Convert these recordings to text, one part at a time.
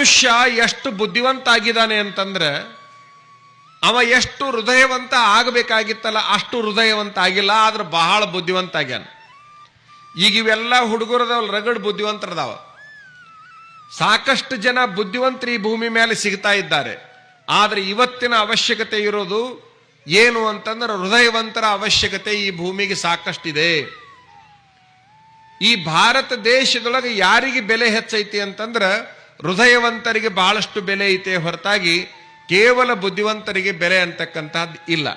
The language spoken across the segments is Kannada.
ಮನುಷ್ಯ ಎಷ್ಟು ಬುದ್ಧಿವಂತ ಆಗಿದ್ದಾನೆ ಅಂತಂದ್ರೆ ಅವ ಎಷ್ಟು ಹೃದಯವಂತ ಆಗಬೇಕಾಗಿತ್ತಲ್ಲ ಅಷ್ಟು ಹೃದಯವಂತ ಆಗಿಲ್ಲ, ಆದ್ರೆ ಬಹಳ ಬುದ್ಧಿವಂತ ಆಗ್ಯಾನ. ಈಗ ಇವೆಲ್ಲ ಹುಡುಗರದವ್ ರಗಡ್ ಬುದ್ಧಿವಂತರದಾವ. ಸಾಕಷ್ಟು ಜನ ಬುದ್ಧಿವಂತರು ಈ ಭೂಮಿ ಮೇಲೆ ಸಿಗ್ತಾ ಇದ್ದಾರೆ. ಆದರೆ ಇವತ್ತಿನ ಅವಶ್ಯಕತೆ ಇರೋದು ಏನು ಅಂತಂದ್ರೆ ಹೃದಯವಂತರ ಅವಶ್ಯಕತೆ ಈ ಭೂಮಿಗೆ ಸಾಕಷ್ಟಿದೆ. ಈ ಭಾರತ ದೇಶದೊಳಗೆ ಯಾರಿಗೆ ಬೆಲೆ ಹೆಚ್ಚೈತಿ ಅಂತಂದ್ರ ಹೃದಯವಂತರಿಗೆ ಬಹಳಷ್ಟು ಬೆಲೆ ಐತೆ ಹೊರತಾಗಿ ಕೇವಲ ಬುದ್ಧಿವಂತರಿಗೆ ಬೆಲೆ ಅಂತಕ್ಕಂಥದ್ದು ಇಲ್ಲ.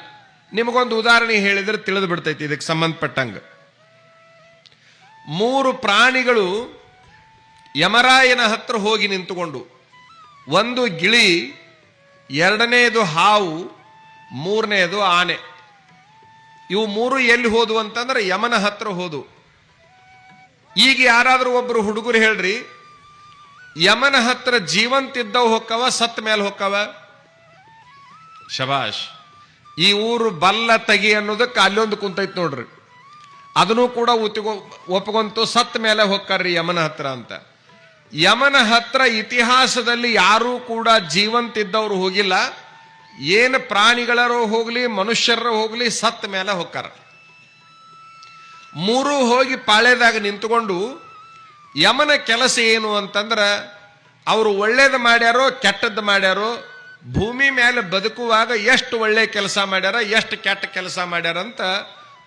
ನಿಮಗೊಂದು ಉದಾಹರಣೆ ಹೇಳಿದ್ರೆ ತಿಳಿದು ಬಿಡ್ತೈತಿ ಇದಕ್ಕೆ ಸಂಬಂಧಪಟ್ಟಂಗ. ಮೂರು ಪ್ರಾಣಿಗಳು ಯಮರಾಯನ ಹತ್ರ ಹೋಗಿ ನಿಂತುಕೊಂಡು, ಒಂದು ಗಿಳಿ ಎರಡನೆಯದು ಹಾವು ಮೂರನೆಯದು ಆನೆ. ಇವು ಮೂರು ಎಲ್ಲಿ ಹೋದು ಅಂತಂದ್ರೆ ಯಮನ ಹತ್ರ ಹೋದು ಈಗ ಯಾರಾದರೂ ಒಬ್ಬರು ಹುಡುಗರು ಹೇಳ್ರಿ ಯಮನ ಹತ್ರ ಜೀವಂತಿದ್ದವು ಹೊಕ್ಕವ, ಸತ್ ಮೇಲೆ ಹೊಕ್ಕವ. ಶಬಾಷ್, ಈ ಊರು ಬಲ್ಲ ತಗಿ ಅನ್ನೋದಕ್ಕೆ ಅಲ್ಲೊಂದು ಕುಂತೈತ್ ನೋಡ್ರಿ. ಅದನ್ನು ಕೂಡ ಉತ್ತಿಗೋ ಒಪ್ಕೊಂತು ಸತ್ ಮೇಲೆ ಹೊಕ್ಕಾರ್ರಿ ಯಮನ ಹತ್ರ ಅಂತ. ಯಮನ ಹತ್ರ ಇತಿಹಾಸದಲ್ಲಿ ಯಾರೂ ಕೂಡ ಜೀವಂತಿದ್ದವರು ಹೋಗಿಲ್ಲ. ಏನು ಪ್ರಾಣಿಗಳರು ಹೋಗ್ಲಿ ಮನುಷ್ಯರ ಹೋಗ್ಲಿ, ಸತ್ ಮೇಲೆ ಹೊಕ್ಕಾರ. ಮೂರು ಹೋಗಿ ಪಾಳೆದಾಗ ನಿಂತುಕೊಂಡು ಯಮನ ಕೆಲಸ ಏನು ಅಂತಂದ್ರೆ, ಅವರು ಒಳ್ಳೇದು ಮಾಡ್ಯಾರೋ ಕೆಟ್ಟದ್ದು ಮಾಡ್ಯಾರೋ, ಭೂಮಿ ಮೇಲೆ ಬದುಕುವಾಗ ಎಷ್ಟು ಒಳ್ಳೆ ಕೆಲಸ ಮಾಡ್ಯಾರ, ಎಷ್ಟು ಕೆಟ್ಟ ಕೆಲಸ ಮಾಡ್ಯಾರ ಅಂತ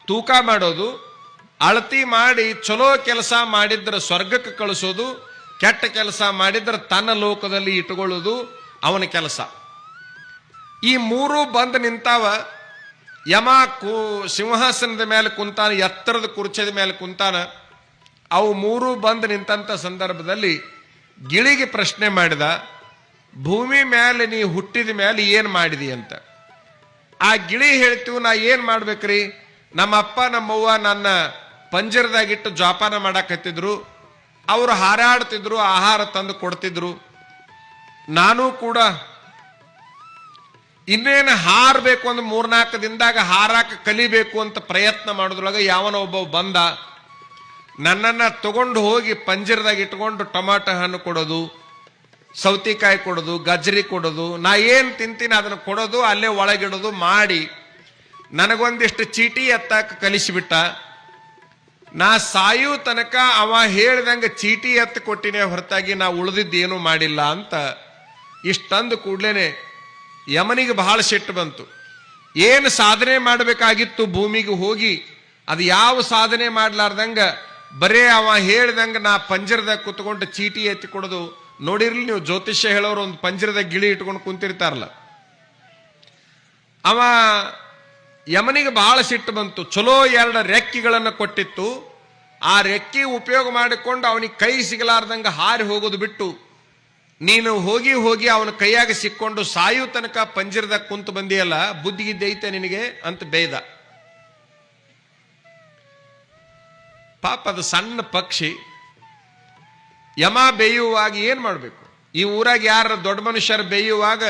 ತೂಕ ಮಾಡೋದು, ಅಳತಿ ಮಾಡಿ ಚಲೋ ಕೆಲಸ ಮಾಡಿದ್ರೆ ಸ್ವರ್ಗಕ್ಕೆ ಕಳಿಸೋದು, ಕೆಟ್ಟ ಕೆಲಸ ಮಾಡಿದ್ರೆ ತನ್ನ ಲೋಕದಲ್ಲಿ ಇಟ್ಟುಕೊಳ್ಳೋದು ಅವನ ಕೆಲಸ. ಈ ಮೂರು ಬಂದು ನಿಂತಾವ, ಯಮ ಕು ಸಿಂಹಾಸನದ ಮೇಲೆ ಕುಂತಾನ, ಎತ್ತರದ ಕುರ್ಚದ ಮೇಲೆ ಕುಂತಾನ ಅವು ಮೂರು ಬಂದು ನಿಂತಂತ ಸಂದರ್ಭದಲ್ಲಿ ಗಿಳಿಗೆ ಪ್ರಶ್ನೆ ಮಾಡಿದ, ಭೂಮಿ ಮೇಲೆ ನೀ ಹುಟ್ಟಿದ ಮೇಲೆ ಏನು ಮಾಡಿದಿ ಅಂತ. ಆ ಗಿಳಿ ಹೇಳ್ತೀವಿ, ನಾ ಏನ್ ಮಾಡ್ಬೇಕ್ರಿ? ನಮ್ಮ ಅಪ್ಪ, ನಮ್ಮವ್ವ ನನ್ನ ಪಂಜರದಾಗಿಟ್ಟು ಜೋಪಾನ ಮಾಡಾಕತ್ತಿದ್ರು. ಅವರು ಹಾರಾಡ್ತಿದ್ರು, ಆಹಾರ ತಂದು ಕೊಡ್ತಿದ್ರು. ನಾನು ಕೂಡ ಇನ್ನೇನು ಹಾರಬೇಕು ಅಂದ್ರೆ ಮೂರ್ನಾಲ್ಕು ದಿನದಾಗ ಹಾರಾಕ ಕಲಿಬೇಕು ಅಂತ ಪ್ರಯತ್ನ ಮಾಡೋದ್ರೊಳಗೆ ಯಾವನೋ ಒಬ್ಬ ಬಂದ. ನನ್ನನ್ನ ತಗೊಂಡು ಹೋಗಿ ಪಂಜರದಾಗ ಇಟ್ಕೊಂಡು ಟೊಮಾಟೊ ಹಣ್ಣು ಕೊಡೋದು, ಸೌತಿಕಾಯಿ ಕೊಡೋದು, ಗಜ್ರಿ ಕೊಡೋದು, ನಾ ಏನು ತಿಂತೀನಿ ಅದನ್ನ ಕೊಡೋದು, ಅಲ್ಲೇ ಒಳಗಿಡೋದು ಮಾಡಿ ನನಗೊಂದಿಷ್ಟು ಚೀಟಿ ಎತ್ತಕ್ಕೆ ಕಲಿಸಿಬಿಟ್ಟ. ನಾ ಸಾಯು ತನಕ ಅವ ಹೇಳ್ದಂಗೆ ಚೀಟಿ ಎತ್ತು ಕೊಟ್ಟಿನೇ ಹೊರತಾಗಿ ನಾ ಉಳಿದಿದ್ದೇನು ಮಾಡಿಲ್ಲ ಅಂತ ಇಷ್ಟಂದು ಕೂಡ್ಲೇನೆ ಯಮನಿಗೆ ಬಹಳ ಸಿಟ್ಟು ಬಂತು. ಏನು ಸಾಧನೆ ಮಾಡಬೇಕಾಗಿತ್ತು ಭೂಮಿಗೆ ಹೋಗಿ, ಅದು ಯಾವ ಸಾಧನೆ ಮಾಡ್ಲಾರ್ದಂಗ ಬರೇ ಅವ ಹೇಳ್ದಂಗೆ ನಾ ಪಂಜರದಾಗ ಕುತ್ಕೊಂಡು ಚೀಟಿ ಎತ್ತಿ ಕೊಡೋದು. ನೋಡಿರ್ಲಿ ನೀವು ಜ್ಯೋತಿಷ್ಯ ಹೇಳೋರು ಒಂದು ಪಂಜರದಾಗ ಗಿಳಿ ಇಟ್ಕೊಂಡು ಕುಂತಿರ್ತಾರಲ್ಲ. ಅವ ಯಮನಿಗೆ ಬಹಳ ಸಿಟ್ಟು ಬಂತು. ಚಲೋ ಎರಡು ರೆಕ್ಕಿಗಳನ್ನು ಕೊಟ್ಟಿತ್ತು. ಆ ರೆಕ್ಕಿ ಉಪಯೋಗ ಮಾಡಿಕೊಂಡು ಅವನಿಗೆ ಕೈ ಸಿಗಲಾರ್ದಂಗೆ ಹಾರಿ ಹೋಗೋದು ಬಿಟ್ಟು, ನೀನು ಹೋಗಿ ಹೋಗಿ ಅವನ ಕೈಯಾಗ ಸಿಕ್ಕೊಂಡು ಸಾಯು ತನಕ ಪಂಜರದಾಗ ಕುಂತು ಬಂದಿಯಲ್ಲ ಬುದ್ಧಿಗಿದ್ದೈತೆ ನಿನಗೆ ಅಂತ ಬೇಯ್ದ ಪಾಪ ಅದು ಸಣ್ಣ ಪಕ್ಷಿ ಯಮ ಬೇಯುವಾಗ ಏನು ಮಾಡಬೇಕು? ಈ ಊರಾಗ ಯಾರ ದೊಡ್ಡ ಮನುಷ್ಯರು ಬೇಯುವಾಗ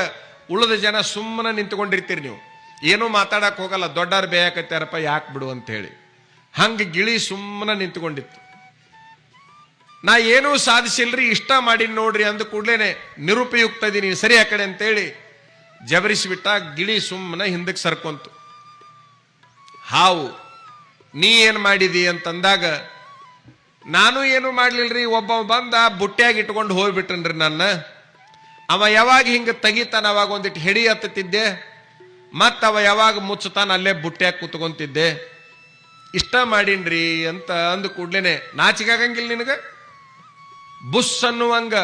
ಉಳಿದ ಜನ ಸುಮ್ಮನೆ ನಿಂತ್ಕೊಂಡಿರ್ತೀರಿ ನೀವು. ಏನೂ ಮಾತಾಡಕ್ಕೆ ಹೋಗಲ್ಲ, ದೊಡ್ಡವ್ರು ಬೇಯಕತ್ತಾರಪ್ಪ ಯಾಕೆ ಬಿಡು ಅಂತ ಹೇಳಿ. ಹಂಗ ಗಿಳಿ ಸುಮ್ಮನೆ ನಿಂತ್ಕೊಂಡಿತ್ತು. ನಾ ಏನೂ ಸಾಧಿಸಿಲ್ರಿ, ಇಷ್ಟ ಮಾಡಿ ನೋಡ್ರಿ ಅಂದ ಕೂಡ್ಲೇನೆ ನಿರುಪಯುಕ್ತ ಇದೀನಿ ಸರಿ ಆ ಕಡೆ ಅಂತೇಳಿ ಜಬರಿಸಿಬಿಟ್ಟ ಗಿಳಿ ಸುಮ್ಮನೆ ಹಿಂದಕ್ಕೆ ಸರ್ಕೊಂತು. ಹಾವು ನೀ ಏನು ಮಾಡಿದಿ ಅಂತಂದಾಗ, ನಾನು ಏನು ಮಾಡ್ಲಿಲ್ರಿ? ಒಬ್ಬ ಬಂದ ಬುಟ್ಟಿಯಾಗಿ ಇಟ್ಕೊಂಡು ಹೋಗ್ಬಿಟ್ರನ್ರಿ ನನ್ನ? ಅವ ಯಾವಾಗ ಹಿಂಗೆ ತೆಗಿತಾನ? ಅವಾಗ ಒಂದಿಟ್ಟು ಹೆಡಿ ಹತ್ತತಿದ್ದೆ ಮತ್ತ ಅವ ಯಾವಾಗ ಮುಚ್ಚತಾನ ಅಲ್ಲೇ ಬುಟ್ಟಿಯಾಗಿ ಕೂತ್ಕೊಂತಿದ್ದೆ. ಇಷ್ಟ ಮಾಡೀನ್ರಿ ಅಂತ ಅಂದ ಕೂಡ್ಲೇನೆ, ನಾಚಿಕಾಗಂಗಿಲ್ಲ ನಿನಗೆ? ಬುಸ್ ಅನ್ನುವಂಗ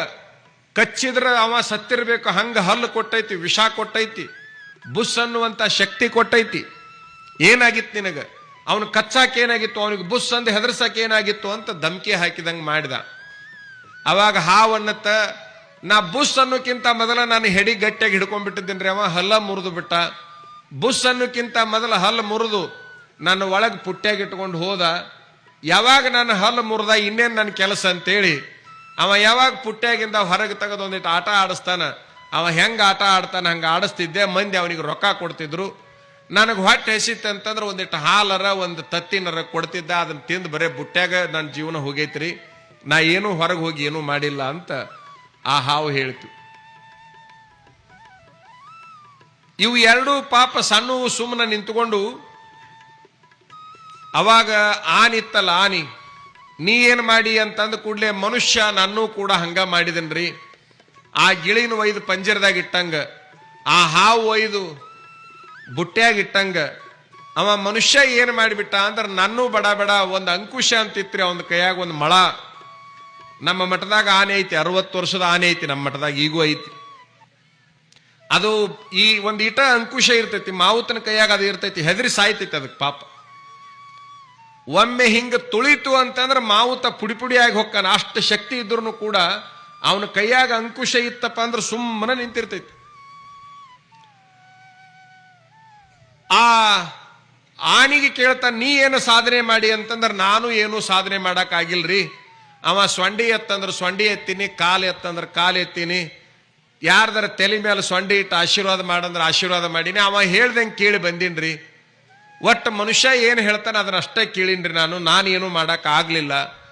ಕಚ್ಚಿದ್ರೆ ಅವ ಸತ್ತಿರ್ಬೇಕು, ಹಂಗ ಹಲ್ಲು ಕೊಟ್ಟೈತಿ, ವಿಷ ಕೊಟ್ಟೈತಿ ಬುಸ್ ಅನ್ನುವಂತ ಶಕ್ತಿ ಕೊಟ್ಟೈತಿ. ಏನಾಗಿತ್ತು ನಿನಗ? ಅವನು ಕಚ್ಚಾಕ ಏನಾಗಿತ್ತು? ಅವನಿಗೆ ಬುಸ್ ಅಂದು ಹೆದರ್ಸಕ್ಕೆ ಏನಾಗಿತ್ತು ಅಂತ ಧಮಕಿ ಹಾಕಿದಂಗೆ ಮಾಡಿದ. ಅವಾಗ ಹಾವನ್ನತ್ತ, ನಾ ಬುಸ್ ಅನ್ನೋಕ್ಕಿಂತ ಮೊದಲ ನಾನು ಹೆಡಿ ಗಟ್ಟಿಯಾಗಿ ಹಿಡ್ಕೊಂಡ್ಬಿಟ್ಟಿದ್ದೀನಿ ಅವ, ಹಲ್ಲ ಮುರಿದು ಬಿಟ್ಟ. ಬುಸ್ ಅನ್ನೋಕ್ಕಿಂತ ಮೊದಲ ಹಲ್ಲು ಮುರಿದು ನನ್ನ ಒಳಗೆ ಪುಟ್ಟಿಯಾಗಿ ಇಟ್ಕೊಂಡು ಹೋದ. ಯಾವಾಗ ನಾನು ಹಲ್ಲು ಮುರಿದ, ಇನ್ನೇನು ನನ್ನ ಕೆಲಸ ಅಂತೇಳಿ, ಅವ ಯಾವಾಗ ಪುಟ್ಟ್ಯಾಗಿಂದ ಹೊರಗೆ ತೆಗೆದು ಒಂದಿಟ್ಟು ಆಟ ಆಡಿಸ್ತಾನ, ಅವ ಹೆಂಗೆ ಆಟ ಆಡ್ತಾನೆ, ಹಂಗೆ ಆಡಿಸ್ತಿದ್ದೆ, ಮಂದಿ ಅವನಿಗೆ ರೊಕ್ಕ ಕೊಡ್ತಿದ್ರು. ನನಗೆ ಹೊಟ್ಟೆ ಹಸಿತ್ತು ಅಂತಂದ್ರೆ ಒಂದಿಟ್ಟು ಹಾಲರ, ಒಂದು ತತ್ತಿನರ ಕೊಡ್ತಿದ್ದ ಅದನ್ನ ತಿಂದು ಬರೇ ಬುಟ್ಟ್ಯಾಗ ನನ್ನ ಜೀವನ ಹೋಗೈತ್ರಿ. ನಾ ಏನು ಹೊರಗೆ ಹೋಗಿ ಏನೂ ಮಾಡಿಲ್ಲ ಅಂತ ಆ ಹಾವು ಹೇಳ್ತು. ಇವು ಎರಡೂ ಪಾಪ ಸಣ್ಣವು ಸುಮ್ಮನೆ ನಿಂತುಕೊಂಡು, ಅವಾಗ ಆನಿತ್ತಲ್ಲ ಆನಿ, ನೀ ಏನು ಮಾಡಿ ಅಂತಂದ ಕೂಡಲೇ ಮನುಷ್ಯ ನನ್ನೂ ಕೂಡ ಹಂಗ ಮಾಡಿದನ್ರಿ. ಆ ಗಿಳಿನ ಒಯ್ದು ಪಂಜರದಾಗ ಇಟ್ಟಂಗ, ಆ ಹಾವು ಒಯ್ದು ಬುಟ್ಟ್ಯಾಗ ಇಟ್ಟಂಗ ಅವ ಮನುಷ್ಯ ಏನ್ ಮಾಡಿಬಿಟ್ಟ ಅಂದ್ರೆ ನನ್ನೂ ಬಡ ಬಡ, ಒಂದು ಅಂಕುಶ ಅಂತಿತ್ರಿ ಅವನ ಕೈಯಾಗ ಒಂದು ಮಳ. ನಮ್ಮ ಮಠದಾಗ ಆನೆ ಐತಿ, ಅರವತ್ತು ವರ್ಷದ ಆನೆ ಐತಿ, ನಮ್ಮ ಮಠದಾಗ ಈಗೂ ಐತಿ. ಅದು ಈ ಒಂದು ಇಟ ಅಂಕುಶ ಇರ್ತೈತಿ, ಮಾವುತನ ಕೈಯಾಗ ಅದು ಇರ್ತೈತಿ, ಹೆದರಿ ಸಾಯ್ತೈತಿ ಅದಕ್ಕೆ ಪಾಪ. ಒಮ್ಮೆ ಹಿಂಗ ತುಳಿತು ಅಂತಂದ್ರೆ ಮಾವುತ ಪುಡಿ ಪುಡಿಯಾಗಿ ಹೊಕ್ಕಾನ, ಅಷ್ಟು ಶಕ್ತಿ ಇದ್ರೂ ಕೂಡ ಅವನ ಕೈಯಾಗ ಅಂಕುಶ ಇತ್ತಪ್ಪ ಅಂದ್ರೆ ಸುಮ್ಮನೆ ನಿಂತಿರ್ತೈತಿ. ಆ ಆನಿಗೆ ಕೇಳ್ತಾನೆ ನೀ ಏನು ಸಾಧನೆ ಮಾಡಿ? ಅಂತಂದ್ರೆ, ನಾನು ಏನು ಸಾಧನೆ ಮಾಡಕ್ ಆಗಿಲ್ರಿ ಅವ ಸೊಂಡಿ ಎತ್ತಂದ್ರೆ ಸೊಂಡಿ ಎತ್ತೀನಿ, ಕಾಲು ಎತ್ತಂದ್ರೆ ಕಾಲು ಎತ್ತೀನಿ. ಯಾರ್ದಾರ ತಲೆ ಮೇಲೆ ಸೊಂಡಿ ಇಟ್ಟು ಆಶೀರ್ವಾದ ಮಾಡಂದ್ರೆ ಆಶೀರ್ವಾದ ಮಾಡೀನಿ. ಅವ ಹೇಳ್ದಂಗೆ ಕೇಳಿ ಬಂದೀನ್ರಿ. ಒಟ್ಟು ಮನುಷ್ಯ ಏನು ಹೇಳ್ತಾನೆ ಅದನ್ನ ಅಷ್ಟೇ ಕೇಳೀನ್ರಿ ನಾನು. ನಾನೇನು ಮಾಡೋಕ್ಕಾಗಲಿಲ್ಲ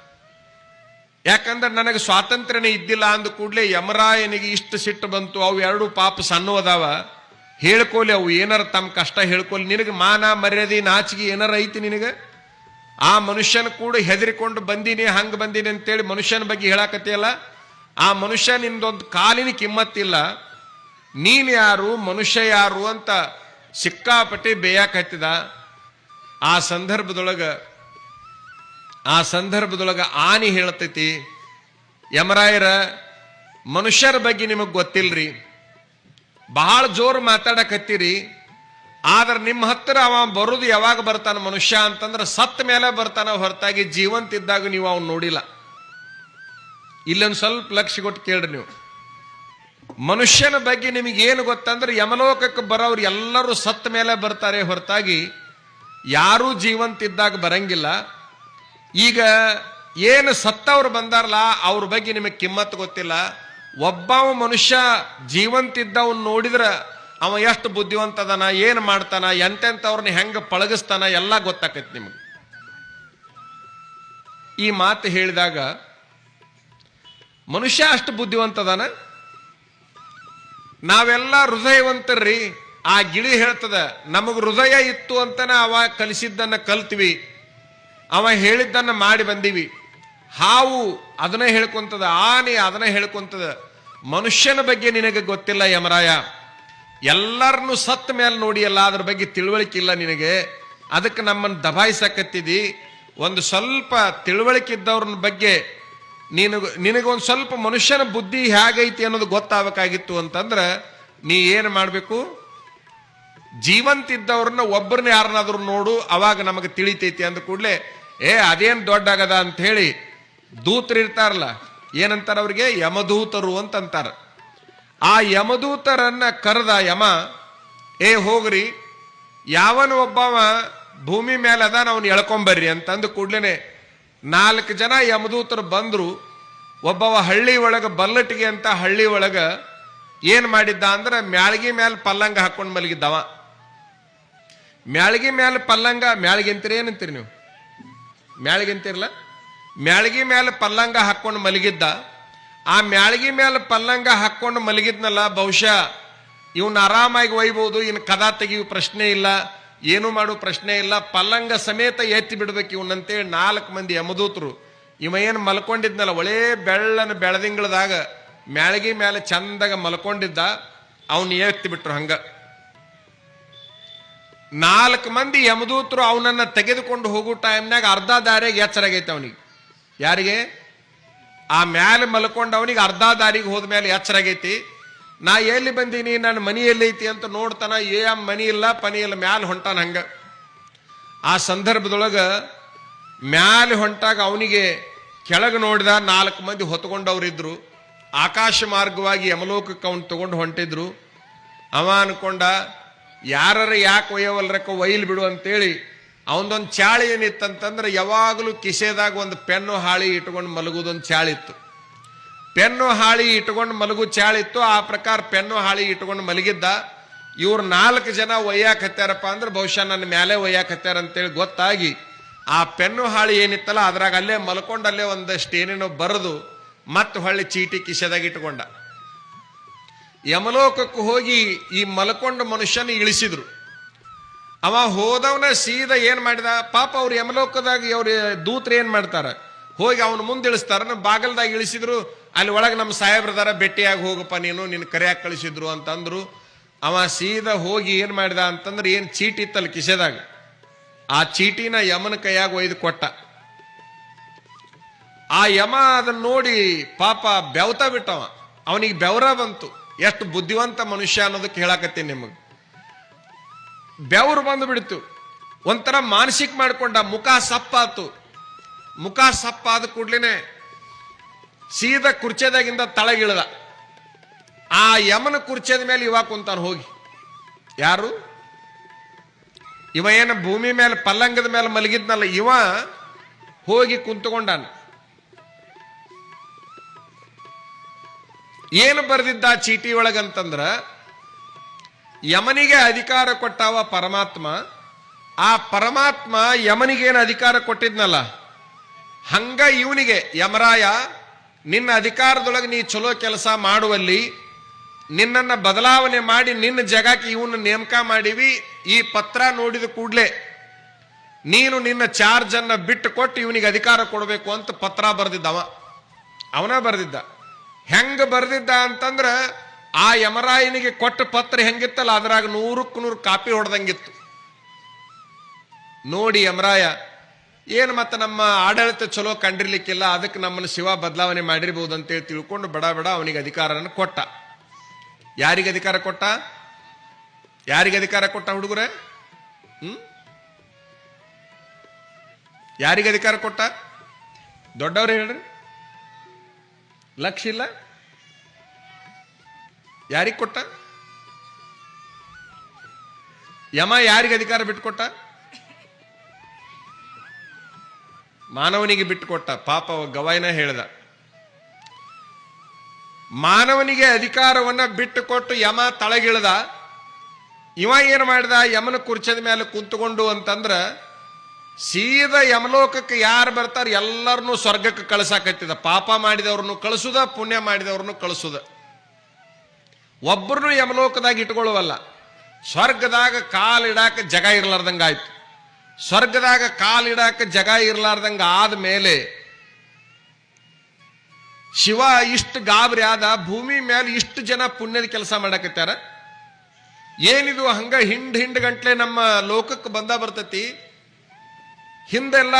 ಯಾಕಂದ್ರೆ ನನಗೆ ಸ್ವಾತಂತ್ರ್ಯನೇ ಇದ್ದಿಲ್ಲ ಅಂದ ಕೂಡಲೇ ಯಮರಾಯನಿಗೆ ಇಷ್ಟು ಸಿಟ್ಟು ಬಂತು. ಅವು ಎರಡು ಪಾಪ ಸಣ್ಣ ಹೇಳ್ಕೊಲಿ, ಅವು ಏನಾರ ತಮ್ಮ ಕಷ್ಟ ಹೇಳ್ಕೊಲಿ. ನಿನಗೆ ಮಾನ ಮರ್ಯಾದೆ ನಾಚಿಗೆ ಏನಾರ ಐತಿ ನಿನಗೆ? ಆ ಮನುಷ್ಯನ ಕೂಡ ಹೆದರಿಕೊಂಡು ಬಂದೀನಿ, ಹಂಗೆ ಬಂದೀನಿ ಅಂತೇಳಿ ಮನುಷ್ಯನ ಬಗ್ಗೆ ಹೇಳಾಕತ್ತಿಯಲ್ಲ ಆ ಮನುಷ್ಯ ನಿಂದೊಂದು ಕಾಲಿನ ಕಿಮ್ಮತ್ತಿಲ್ಲ ನೀನು ಯಾರು, ಮನುಷ್ಯ ಯಾರು ಅಂತ ಸಿಕ್ಕಾಪಟ್ಟಿ ಬೇಯಾಕತ್ತಿದ ಆ ಸಂದರ್ಭದೊಳಗ, ಆ ಸಂದರ್ಭದೊಳಗೆ ಆನಿ ಹೇಳ್ತೈತಿ, ಯಮರಾಯರ ಮನುಷ್ಯರ ಬಗ್ಗೆ ನಿಮಗೆ ಗೊತ್ತಿಲ್ರಿ. ಬಹಳ ಜೋರು ಮಾತಾಡಕತ್ತೀರಿ. ಆದ್ರೆ ನಿಮ್ಮ ಹತ್ತಿರ ಅವ ಬರುದು ಯಾವಾಗ ಬರ್ತಾನ ಮನುಷ್ಯ ಅಂತಂದ್ರೆ ಸತ್ತ ಮೇಲೆ ಬರ್ತಾನ ಹೊರತಾಗಿ ಜೀವಂತ ಇದ್ದಾಗ ನೀವು ಅವ್ನು ನೋಡಿಲ್ಲ. ಇಲ್ಲೊಂದು ಸ್ವಲ್ಪ ಲಕ್ಷ್ಯ ಕೊಟ್ಟು ಕೇಳ್ರಿ ನೀವು. ಮನುಷ್ಯನ ಬಗ್ಗೆ ನಿಮಗೆ ಏನು ಗೊತ್ತಂದ್ರೆ ಯಮಲೋಕಕ್ಕೆ ಬರೋರು ಎಲ್ಲರೂ ಸತ್ತ ಮೇಲೆ ಬರ್ತಾರೆ ಹೊರತಾಗಿ ಯಾರೂ ಜೀವಂತ ಇದ್ದಾಗ ಬರಂಗಿಲ್ಲ. ಈಗ ಏನು ಸತ್ತವ್ರು ಬಂದಾರಲ್ಲ ಅವ್ರ ಬಗ್ಗೆ ನಿಮಗೆ ಕಿಮ್ಮತ್ತು ಗೊತ್ತಿಲ್ಲ. ಒಬ್ಬವ ಮನುಷ್ಯ ಜೀವಂತಿದ್ದವನ್ ನೋಡಿದ್ರ ಅವ ಎಷ್ಟು ಬುದ್ಧಿವಂತದನ, ಏನ್ ಮಾಡ್ತಾನ ಎಂತೆಂಥವ್ರನ್ನ ಹೆಂಗ ಪಳಗಿಸ್ತಾನ ಎಲ್ಲ ಗೊತ್ತಾಕೈತಿ ನಿಮಗೆ. ಈ ಮಾತು ಹೇಳಿದಾಗ ಮನುಷ್ಯ ಅಷ್ಟು ಬುದ್ಧಿವಂತದನ? ನಾವೆಲ್ಲ ಹೃದಯವಂತರ್ರಿ, ಆ ಗಿಳಿ ಹೇಳ್ತದ, ನಮಗೆ ಹೃದಯ ಇತ್ತು ಅಂತನ ಅವ ಕಲಿಸಿದ್ದನ್ನ ಕಲ್ತೀವಿ, ಅವ ಹೇಳಿದ್ದನ್ನ ಮಾಡಿ ಬಂದೀವಿ. ಹಾವು ಅದನ್ನ ಹೇಳ್ಕೊಂತದ, ಆನೆ ಅದನ್ನ ಹೇಳ್ಕೊಂತದ. ಮನುಷ್ಯನ ಬಗ್ಗೆ ನಿನಗೆ ಗೊತ್ತಿಲ್ಲ ಯಮರಾಯ. ಎಲ್ಲರನ್ನು ಸತ್ತ ಮೇಲೆ ನೋಡಿಯಲ್ಲ, ಅದ್ರ ಬಗ್ಗೆ ತಿಳುವಳಿಕೆ ಇಲ್ಲ ನಿನಗೆ. ಅದಕ್ಕೆ ನಮ್ಮನ್ನು ದಬಾಯಿಸಕತ್ತಿದಿ. ಒಂದು ಸ್ವಲ್ಪ ತಿಳುವಳಿಕೆ ಇದ್ದವ್ರನ್ನ ಬಗ್ಗೆ ನೀನು ನಿನಗೊಂದು ಸ್ವಲ್ಪ ಮನುಷ್ಯನ ಬುದ್ಧಿ ಹೇಗೈತಿ ಅನ್ನೋದು ಗೊತ್ತಾಗಬೇಕಾಗಿತ್ತು ಅಂತಂದ್ರೆ, ನೀ ಏನು ಮಾಡಬೇಕು? ಜೀವಂತಿದ್ದವ್ರನ್ನ ಒಬ್ಬರನ್ನ ಯಾರನ್ನಾದ್ರೂ ನೋಡು, ಅವಾಗ ನಮಗೆ ತಿಳಿತೈತಿ ಅಂದ ಕೂಡಲೇ, ಏ, ಅದೇನ್ ದೊಡ್ಡಾಗದ? ಅಂತ ಹೇಳಿ ದೂತರು ಇರ್ತಾರಲ್ಲ, ಏನಂತಾರ ಅವ್ರಿಗೆ? ಯಮದೂತರು ಅಂತಂತಾರ. ಆ ಯಮದೂತರನ್ನ ಕರೆದ ಯಮ, ಏ, ಹೋಗ್ರಿ. ಯಾವನ ಒಬ್ಬವ ಭೂಮಿ ಮೇಲೆ ಅದಾನ, ಅವನು ಎಳ್ಕೊಂಬರ್ರಿ ಅಂತಂದು ಕೂಡ್ಲೇನೆ ನಾಲ್ಕು ಜನ ಯಮದೂತರು ಬಂದ್ರು. ಒಬ್ಬವ ಹಳ್ಳಿ ಒಳಗ ಬಲ್ಲಟಿಗೆ ಅಂತ ಹಳ್ಳಿ ಒಳಗ ಏನ್ ಮಾಡಿದ್ದ ಅಂದ್ರೆ, ಮ್ಯಾಳ್ಗಿ ಮೇಲೆ ಪಲ್ಲಂಗ ಹಾಕೊಂಡು ಮಲಗಿದ್ದವ. ಮ್ಯಾಳ್ಗಿ ಮೇಲೆ ಪಲ್ಲಂಗ ಮ್ಯಾಳ್ಗಿ ಅಂತೀರಿ ಏನಂತೀರಿ ನೀವು? ಮ್ಯಾಳ್ಗಿ ಅಂತೀರಲ್ಲ ಮ್ಯಾಳ್ಗಿ ಮೇಲೆ ಪಲ್ಲಂಗ ಹಾಕ್ಕೊಂಡು ಮಲಗಿದ್ದ. ಆ ಮ್ಯಾಳ್ಗಿ ಮೇಲೆ ಪಲ್ಲಂಗ ಹಾಕ್ಕೊಂಡು ಮಲಗಿದ್ನಲ್ಲ, ಬಹುಶಃ ಇವನ್ನ ಆರಾಮಾಗಿ ಒಯ್ಬೋದು ಇನ್ನು ಕದ ತೆಗಿಯೋ ಪ್ರಶ್ನೆ ಇಲ್ಲ, ಏನು ಮಾಡೋ ಪ್ರಶ್ನೆ ಇಲ್ಲ, ಪಲ್ಲಂಗ ಸಮೇತ ಎತ್ತಿ ಬಿಡ್ಬೇಕು ಇವನಂತೇಳಿ ನಾಲ್ಕು ಮಂದಿ ಯಮದೂತರು. ಇವ ಏನು ಮಲ್ಕೊಂಡಿದ್ನಲ್ಲ ಒಳ್ಳೆ ಬೆಳ್ಳನ ಬೆಳದಿಂಗಳದಾಗ ಮ್ಯಾಳಗಿ ಮೇಲೆ ಚಂದಾಗ ಮಲ್ಕೊಂಡಿದ್ದ, ಅವನು ಎತ್ತಿ ಬಿಟ್ರು ಹಂಗ. ನಾಲ್ಕು ಮಂದಿ ಯಮದೂತರು ಅವನನ್ನ ತೆಗೆದುಕೊಂಡು ಹೋಗೋ ಟೈಮ್ನಾಗ ಅರ್ಧ ದಾರಿಯಾಗಿ ಎಚ್ಚರಾಗೈತೆ ಅವನಿಗೆ. ಯಾರಿಗೆ? ಆ ಮ್ಯಾಲೆ ಮಲ್ಕೊಂಡು ಅವನಿಗೆ ಅರ್ಧ ದಾರಿಗೆ ಹೋದ ಮೇಲೆ ಎಚ್ಚರಾಗೈತಿ. ನಾ ಎಲ್ಲಿ ಬಂದೀನಿ? ನನ್ನ ಮನಿ ಐತಿ ಅಂತ ನೋಡ್ತಾನ, ಏ ಮನಿ ಇಲ್ಲ, ಪನಿ ಇಲ್ಲ, ಮ್ಯಾಲೆ ಹೊಂಟಾನ ಹಂಗ. ಆ ಸಂದರ್ಭದೊಳಗ ಮ್ಯಾಲೆ ಹೊಂಟಾಗ ಅವನಿಗೆ ಕೆಳಗೆ ನೋಡಿದ ನಾಲ್ಕು ಮಂದಿ ಹೊತ್ಕೊಂಡವ್ರಿದ್ರು. ಆಕಾಶ ಮಾರ್ಗವಾಗಿ ಯಮಲೋಕಕ್ಕೆ ಅವನು ತಗೊಂಡು ಹೊಂಟಿದ್ರು. ಅವ ಅನ್ಕೊಂಡ, ಯಾರರ ಯಾಕೆ ಒಯ್ಯವಲ್ರಕ್ಕ? ಒಯ್ಲ್ ಬಿಡು ಅಂತೇಳಿ ಅವನದೊಂದು ಚಾಳಿ ಏನಿತ್ತಂತಂದ್ರೆ ಯಾವಾಗಲೂ ಕಿಸೆದಾಗ ಒಂದು ಪೆನ್ನು ಹಾಳಿ ಇಟ್ಕೊಂಡು ಮಲಗುದೊಂದು ಚಾಳಿತ್ತು ಪೆನ್ನು ಹಾಳಿ ಇಟ್ಕೊಂಡು ಮಲಗು ಚಾಳಿತ್ತು ಆ ಪ್ರಕಾರ ಪೆನ್ನು ಹಾಳಿ ಇಟ್ಕೊಂಡು ಮಲಗಿದ್ದ ಇವ್ರು ನಾಲ್ಕು ಜನ ಒಯ್ಯಾಕ್ ಹತ್ಯಾರಪ್ಪ ಅಂದ್ರೆ ಬಹುಶಃ ನನ್ನ ಮೇಲೆ ಒಯ್ಯಾಕ್ ಹತ್ಯಾರ ಅಂತೇಳಿ ಗೊತ್ತಾಗಿ ಆ ಪೆನ್ನು ಹಾಳಿ ಏನಿತ್ತಲ್ಲ ಅದ್ರಾಗ ಅಲ್ಲೇ ಮಲ್ಕೊಂಡಲ್ಲೇ ಒಂದಷ್ಟು ಏನೇನೋ ಬರೆದು ಮತ್ತೆ ಹೊಳ್ಳಿ ಚೀಟಿ ಕಿಸೆದಾಗ ಇಟ್ಕೊಂಡ. ಯಮಲೋಕಕ್ಕೆ ಹೋಗಿ ಈ ಮಲ್ಕೊಂಡ ಮನುಷ್ಯನ ಇಳಿಸಿದ್ರು. ಅವ ಹೋದವನ ಸೀದಾ ಏನ್ ಮಾಡಿದ? ಪಾಪ ಅವ್ರು ಯಮಲೋಕದಾಗ ಅವ್ರ ದೂತ್ರ ಏನ್ ಮಾಡ್ತಾರ? ಹೋಗಿ ಅವನು ಮುಂದೆ ಇಳಿಸ್ತಾರ. ಬಾಗಲ್ದಾಗ ಇಳಿಸಿದ್ರು, ಅಲ್ಲಿ ಒಳಗೆ ನಮ್ಮ ಸಾಹೇಬ್ರದಾರ ಭೇಟಿಯಾಗಿ ಹೋಗಪ್ಪ ನೀನು ನಿನ್ನ ಕರೆಯಾಗ ಕಳಿಸಿದ್ರು ಅಂತಂದ್ರು. ಅವ ಸೀದಾ ಹೋಗಿ ಏನ್ ಮಾಡಿದ ಅಂತಂದ್ರೆ ಏನ್ ಚೀಟಿ ಇತ್ತಲ್ಲಿ ಕಿಸೆದಾಗ? ಆ ಚೀಟಿನ ಯಮನ ಕೈಯಾಗ ಒಯ್ದು ಕೊಟ್ಟ. ಆ ಯಮ ಅದನ್ನ ನೋಡಿ ಪಾಪ ಬೆವತ ಬಿಟ್ಟವ. ಅವನಿಗೆ ಬೆವರ ಬಂತು. ಎಷ್ಟು ಬುದ್ಧಿವಂತ ಮನುಷ್ಯ ಅನ್ನೋದಕ್ಕೆ ಹೇಳಾಕತ್ತೀನಿ ನಿಮಗೆ. ಬೆವರು ಬಂದು ಬಿಡ್ತು ಒಂಥರ ಮಾನಸಿಕ ಮಾಡ್ಕೊಂಡ ಮುಖ ಸಪ್ಪಾತು. ಮುಖ ಸಪ್ಪಾದ ಕೂಡ್ಲೇನೆ ಸೀದಾ ಕುರ್ಚೆದಾಗಿಂದ ತಳಗಿಳ್ದ. ಆ ಯಮನ ಕುರ್ಚೆದ ಮೇಲೆ ಇವ ಕುಂತಾನು ಹೋಗಿ. ಯಾರು? ಇವ ಏನು ಭೂಮಿ ಮೇಲೆ ಪಲ್ಲಂಗದ ಮೇಲೆ ಮಲಗಿದ್ನಲ್ಲ, ಇವ ಹೋಗಿ ಕುಂತುಕೊಂಡಾನ. ಏನು ಬರೆದಿದ್ದ ಚೀಟಿ ಒಳಗಂತಂದ್ರ ಯಮನಿಗೆ ಅಧಿಕಾರ ಕೊಟ್ಟವ ಪರಮಾತ್ಮ, ಆ ಪರಮಾತ್ಮ ಯಮನಿಗೇನು ಅಧಿಕಾರ ಕೊಟ್ಟಿದ್ನಲ್ಲ? ಹಂಗ ಇವನಿಗೆ, ಯಮರಾಯ, ನಿನ್ನ ಅಧಿಕಾರದೊಳಗೆ ನೀ ಚಲೋ ಕೆಲಸ ಮಾಡುವಲ್ಲಿ, ನಿನ್ನನ್ನು ಬದಲಾವಣೆ ಮಾಡಿ ನಿನ್ನ ಜಗಕ್ಕೆ ಇವನ್ನ ನೇಮಕ ಮಾಡಿವಿ, ಈ ಪತ್ರ ನೋಡಿದ ಕೂಡಲೇ ನೀನು ನಿನ್ನ ಚಾರ್ಜ್ ಅನ್ನ ಬಿಟ್ಟು ಕೊಟ್ಟು ಇವನಿಗೆ ಅಧಿಕಾರ ಕೊಡಬೇಕು ಅಂತ ಪತ್ರ ಬರೆದಿದ್ದವ. ಅವನ ಬರೆದಿದ್ದ. ಹೆಂಗ ಬರೆದಿದ್ದ ಅಂತಂದ್ರ ಆ ಯಮರಾಯನಿಗೆ ಕೊಟ್ಟ ಪತ್ರ ಹೆಂಗಿತ್ತಲ್ಲ? ಅದ್ರಾಗ ನೂರಕ್ಕೆ ನೂರು ಕಾಪಿ ಹೊಡೆದಂಗಿತ್ತು. ನೋಡಿ ಯಮರಾಯ, ಏನು ಮತ್ತೆ ನಮ್ಮ ಆಡಳಿತ ಚಲೋ ಕಂಡಿರ್ಲಿಕ್ಕಿಲ್ಲ, ಅದಕ್ಕೆ ನಮ್ಮನ್ನು ಶಿವ ಬದಲಾವಣೆ ಮಾಡಿರ್ಬೋದು ಅಂತೇಳಿ ತಿಳ್ಕೊಂಡು ಬಡ ಬಡ ಅವನಿಗೆ ಅಧಿಕಾರನ ಕೊಟ್ಟ. ಯಾರಿಗೆ ಅಧಿಕಾರ ಕೊಟ್ಟ? ಯಾರಿಗೆ ಅಧಿಕಾರ ಕೊಟ್ಟ ಹುಡುಗರೇ? ಹ್ಮ್? ಯಾರಿಗೆ ಅಧಿಕಾರ ಕೊಟ್ಟ? ದೊಡ್ಡವ್ರು ಹೇಳ್ರಿ. ಲಕ್ಷ ಇಲ್ಲ? ಯಾರಿಗೆ ಕೊಟ್ಟ? ಯಮ ಯಾರಿಗೆ ಅಧಿಕಾರ ಬಿಟ್ಟುಕೊಟ್ಟ ಮಾನವನಿಗೆ ಬಿಟ್ಟುಕೊಟ್ಟ ಪಾಪ ಗವಾಯನ ಹೇಳ್ದ. ಮಾನವನಿಗೆ ಅಧಿಕಾರವನ್ನ ಬಿಟ್ಟುಕೊಟ್ಟು ಯಮ ತಳಗಿಳ್ದ. ಇವ ಏನು ಮಾಡ್ದ? ಯಮನ ಕುರ್ಚದ ಮೇಲೆ ಕುಂತುಕೊಂಡು ಅಂತಂದ್ರ ಸೀದ ಯಮಲೋಕಕ್ಕೆ ಯಾರು ಬರ್ತಾರ ಎಲ್ಲರನ್ನೂ ಸ್ವರ್ಗಕ್ಕೆ ಕಳ್ಸಾಕತ್ತಿದ. ಪಾಪ ಮಾಡಿದವ್ರನ್ನು ಕಳಿಸುದ, ಪುಣ್ಯ ಮಾಡಿದವ್ರನ್ನು ಕಳಿಸುದ. ಒಬ್ಬರನ್ನು ಯಮಲೋಕದಾಗ ಇಟ್ಕೊಳ್ಳುವಲ್ಲ. ಸ್ವರ್ಗದಾಗ ಕಾಲಿಡಾಕ ಜಗ ಇರ್ಲಾರ್ದಂಗ ಆಯ್ತು ಸ್ವರ್ಗದಾಗ ಕಾಲಿಡಾಕ ಜಗ ಇರ್ಲಾರ್ದಂಗ ಆದ್ಮೇಲೆ ಶಿವ ಇಷ್ಟು ಗಾಬರಿ ಆದ, ಭೂಮಿ ಮೇಲೆ ಇಷ್ಟು ಜನ ಪುಣ್ಯದ ಕೆಲಸ ಮಾಡಕತ್ತಾರ. ಏನಿದು ಹಂಗ ಹಿಂಡ್ ಹಿಂಡ್ ಗಂಟ್ಲೆ ನಮ್ಮ ಲೋಕಕ್ಕೆ ಬಂದ ಬರ್ತತಿ. ಹಿಂದೆಲ್ಲ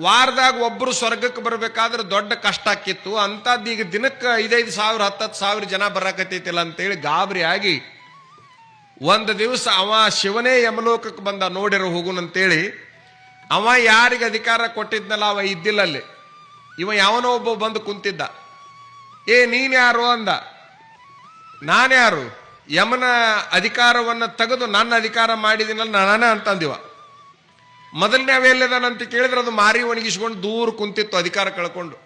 ವಾರದಾಗ ಒಬ್ಬರು ಸ್ವರ್ಗಕ್ಕೆ ಬರಬೇಕಾದ್ರೆ ದೊಡ್ಡ ಕಷ್ಟ ಆಕಿತ್ತು. ಅಂಥದ್ದು ಈಗ ದಿನಕ್ಕೆ ಐದೈದು ಸಾವಿರ, ಹತ್ತತ್ತು ಸಾವಿರ ಜನ ಬರಕತ್ತೈತಿಲ್ಲ ಅಂತೇಳಿ ಗಾಬರಿ ಆಗಿ ಒಂದು ದಿವಸ ಅವ ಶಿವನೇ ಯಮಲೋಕಕ್ಕೆ ಬಂದ, ನೋಡಿರೋ ಹೋಗುನಂತೇಳಿ ಅವ ಯಾರಿಗೆ ಅಧಿಕಾರ ಕೊಟ್ಟಿದ್ನಲ್ಲ, ಅವ ಇದ್ದಿಲ್ಲ ಅಲ್ಲಿ. ಇವ ಯಾವನೋ ಒಬ್ಬ ಬಂದು ಕುಂತಿದ್ದ. ಏ, ನೀನ್ ಯಾರು? ಅಂದ. ನಾನ್ಯಾರು ಯಮನ ಅಧಿಕಾರವನ್ನು ತೆಗೆದು ನನ್ನ ಅಧಿಕಾರ ಮಾಡಿದಿನಲ್ಲ, ನಾನೇ ಅಂತಂದಿವ. ಮೊದಲನೇ ಅವೆಲ್ಲದಾನಂತ ಕೇಳಿದ್ರೆ ಅದು ಮಾರಿ ಒಣಗಿಸ್ಕೊಂಡು ದೂರ ಕುಂತಿತ್ತು ಅಧಿಕಾರ ಕಳ್ಕೊಂಡು.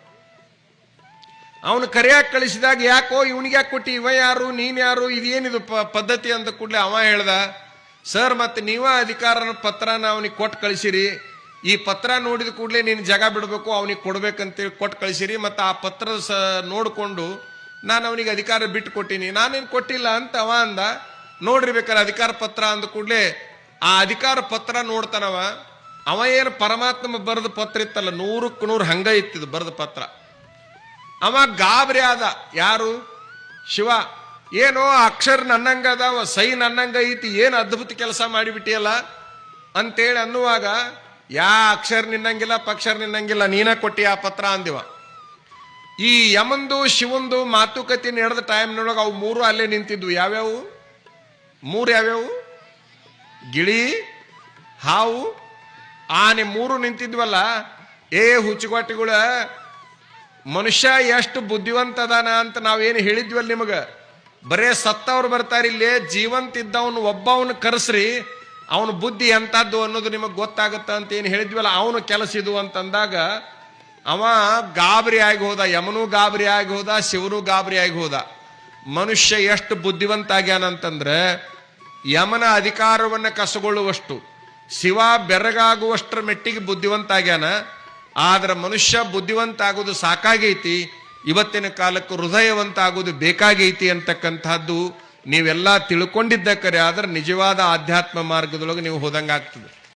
ಅವನು ಕರೆಯಾಗಿ ಕಳಿಸಿದಾಗ ಯಾಕೋ ಇವನಿಗೆ ಯಾಕೆ ಕೊಟ್ಟಿ? ಇವ ಯಾರು? ನೀನು ಯಾರು? ಇದೇನಿದು ಪದ್ಧತಿ ಅಂತ ಕೂಡಲೇ ಅವ ಹೇಳ್ದ, ಸರ್, ಮತ್ತೆ ನೀವ ಅಧಿಕಾರನ ಪತ್ರನ ಅವನಿಗೆ ಕೊಟ್ಟು ಕಳಿಸಿರಿ. ಈ ಪತ್ರ ನೋಡಿದ ಕೂಡಲೇ ನೀನು ಜಾಗ ಬಿಡಬೇಕು, ಅವನಿಗೆ ಕೊಡ್ಬೇಕಂತೇಳಿ ಕೊಟ್ಟು ಕಳಿಸಿರಿ. ಮತ್ತು ಆ ಪತ್ರ ಸ, ನೋಡಿಕೊಂಡು ನಾನು ಅವನಿಗೆ ಅಧಿಕಾರ ಬಿಟ್ಟು ಕೊಟ್ಟಿನಿ. ನಾನೇನು ಕೊಟ್ಟಿಲ್ಲ ಅಂತ ಅವ ಅಂದ ನೋಡಿರ್ಬೇಕಾರೆ ಅಧಿಕಾರ ಪತ್ರ ಅಂದ ಕೂಡಲೇ ಆ ಅಧಿಕಾರ ಪತ್ರ ನೋಡ್ತಾನವ. ಅವ ಏನು ಪರಮಾತ್ಮ ಬರೆದ ಪತ್ರ ಇತ್ತಲ್ಲ, ನೂರಕ್ಕೆ ನೂರು ಹಂಗ ಇತ್ತಿದ್ದು ಬರೆದ ಪತ್ರ. ಅವ ಗಾಬರಿ ಆದ. ಯಾರು? ಶಿವ. ಏನೋ ಅಕ್ಷರ ನನ್ನಂಗ ಅದಾವ, ಸೈ ನನ್ನಂಗ ಐತಿ, ಏನು ಅದ್ಭುತ ಕೆಲಸ ಮಾಡಿಬಿಟ್ಟಿಯಲ್ಲ? ಅಂತೇಳಿ ಅನ್ನುವಾಗ, ಯಾ ಅಕ್ಷರ ನಿನ್ನಂಗಿಲ್ಲ, ಪಕ್ಷರ ನಿನ್ನಂಗಿಲ್ಲ, ನೀನ ಕೊಟ್ಟಿ ಆ ಪತ್ರ ಅಂದಿವ. ಈ ಯಮಂದು, ಶಿವಂದು ಮಾತುಕತೆ ನಡೆದ ಟೈಮ್ನೊಳಗೆ ಅವು ಮೂರು ಅಲ್ಲೇ ನಿಂತಿದ್ವು. ಯಾವ್ಯಾವು? ಮೂರು ಯಾವ್ಯಾವು? ಗಿಳಿ, ಹಾವು ಆನೆ ಮೂರು ನಿಂತಿದ್ವಲ್ಲ, ಏ ಹುಚ್ಚುಗೊಟ್ಟಿಗಳ, ಮನುಷ್ಯ ಎಷ್ಟು ಬುದ್ಧಿವಂತ ಅದಾನ ಅಂತ ನಾವೇನು ಹೇಳಿದ್ವಲ್ಲ ನಿಮಗೆ? ಬರೇ ಸತ್ತವ್ರು ಬರ್ತಾರೆ ಇಲ್ಲಿ, ಜೀವಂತ ಇದ್ದವನು ಒಬ್ಬವನು ಕರೆಸ್ರಿ, ಅವನ ಬುದ್ಧಿ ಎಂತದ್ದು ಅನ್ನೋದು ನಿಮಗೆ ಗೊತ್ತಾಗುತ್ತ ಅಂತ ಏನು ಹೇಳಿದ್ವಲ್ಲ, ಅವನು ಕೆಲಸ ಇದು ಅಂತಂದಾಗ, ಅವ ಗಾಬರಿ ಆಗಿ ಹೋದ, ಯಮನೂ ಗಾಬರಿ ಆಗಿ ಹೋದ, ಶಿವನು ಗಾಬರಿ ಆಗಿ ಹೋದ. ಮನುಷ್ಯ ಎಷ್ಟು ಬುದ್ಧಿವಂತ ಆಗ್ಯಾನಂತಂದ್ರೆ, ಯಮನ ಅಧಿಕಾರವನ್ನು ಕಸಗೊಳ್ಳುವಷ್ಟು ಶಿವ ಬೆರಗಾಗುವಷ್ಟರ ಮೆಟ್ಟಿಗೆ ಬುದ್ಧಿವಂತ ಆಗ್ಯಾನ ಆದ್ರೆ ಮನುಷ್ಯ ಬುದ್ಧಿವಂತ ಆಗೋದು ಸಾಕಾಗೈತಿ, ಇವತ್ತಿನ ಕಾಲಕ್ಕೆ ಹೃದಯವಂತ ಆಗೋದು ಬೇಕಾಗೈತಿ ಅಂತಕ್ಕಂಥದ್ದು ನೀವೆಲ್ಲ ತಿಳ್ಕೊಂಡಿದ್ದ ಕರೆ, ಆದ್ರೆ ನಿಜವಾದ ಆಧ್ಯಾತ್ಮ ಮಾರ್ಗದೊಳಗೆ ನೀವು ಹೋದಂಗಾಗ್ತದೆ.